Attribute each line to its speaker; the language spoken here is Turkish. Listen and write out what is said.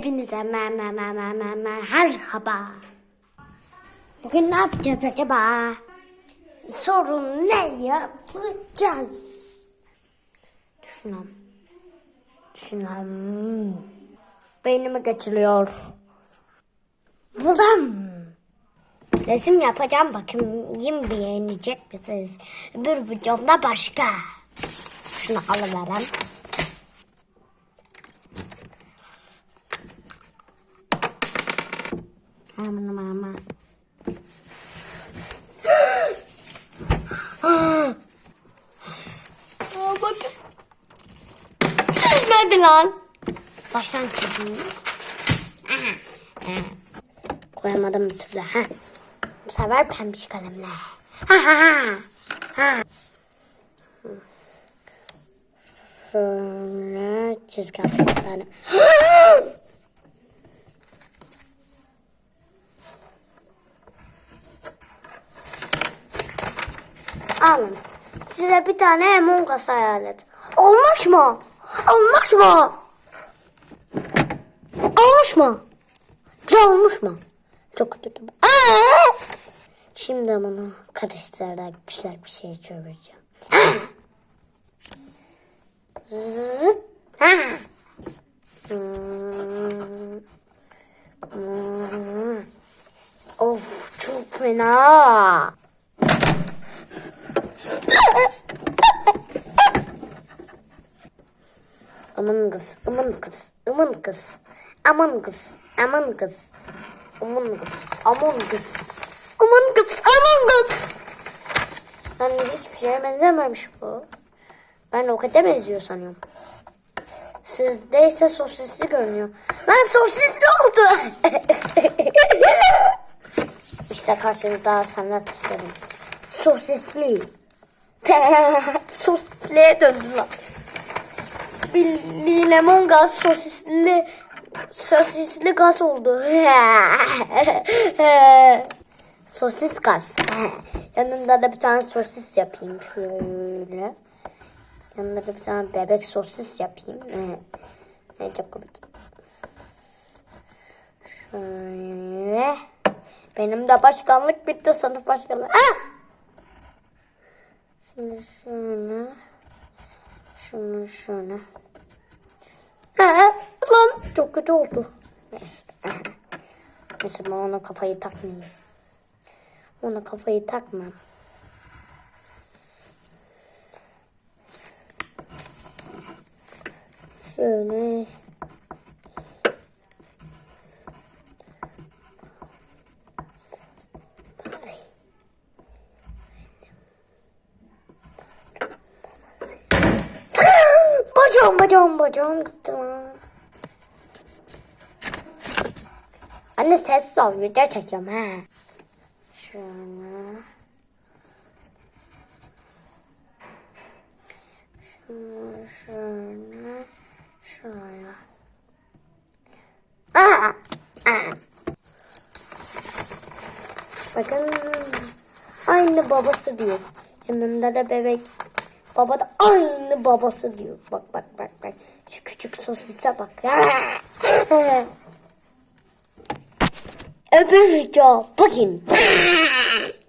Speaker 1: Hepinize me me me me me me merhaba. Bugün ne yapacağız acaba? Sorun ne yapacağız? Düşünelim. Düşünelim. Beynimi geçiriyor. Buldum. Resim yapacağım bakayım beğenecek misiniz? Bir videomda başka. Şunu alıverem. Aman aman. Aa, bakın. Çizmedi lan. Baştan çizeyim. Koyamadım bir türlü. Ha. Bu sefer pembiş kalemle. Ha ha ha. Ha. Şöyle çizgi atayım Alın. Size bir tane Among Us hayal et. Olmuş mu? Olmuş mu? Olmuş mu? Güzel olmuş mu? Çok kötü. Aa! Şimdi bunu karıştırarak güzel bir şey çevireceğim. Zıt. Ha. Hmm. Hmm. Of çok fena. Aman kız, aman kız, aman kız, aman kız, aman kız, aman kız, aman kız, aman kız, aman kız. Ben hiçbir şeye benzememiş bu. Ben rokete benziyor sanıyorum. Sizde ise sosisli görünüyor. Lan sosisli oldu. işte karşınızda sanat istedim. Sosisli. Sosisliye döndü lan. Bildiğin lemon gaz sosisli sosisli gaz oldu. sosis gaz. Yanında da bir tane sosis yapayım şöyle. Yanında da bir tane bebek sosis yapayım. Evet, çok komik. Şöyle. Benim de başkanlık bitti sınıf başkanlığı. Ah! Şimdi şöyle. Şunu şöyle. Ha, lan çok kötü oldu. Neyse ben ona kafayı takmayayım. Ona kafayı takmam. Şöyle. Bacağım bacağım bacağım gitti lan. Anne ses ol video çekiyorum ha. Şöyle. Şöyle şöyle. Şuraya. Aa, aa. Bakın aynı babası diyor. Yanında da bebek. Baba da aynı babası diyor. Bak bak bak bak. Şu küçük sosise bak. Öbür video bugün.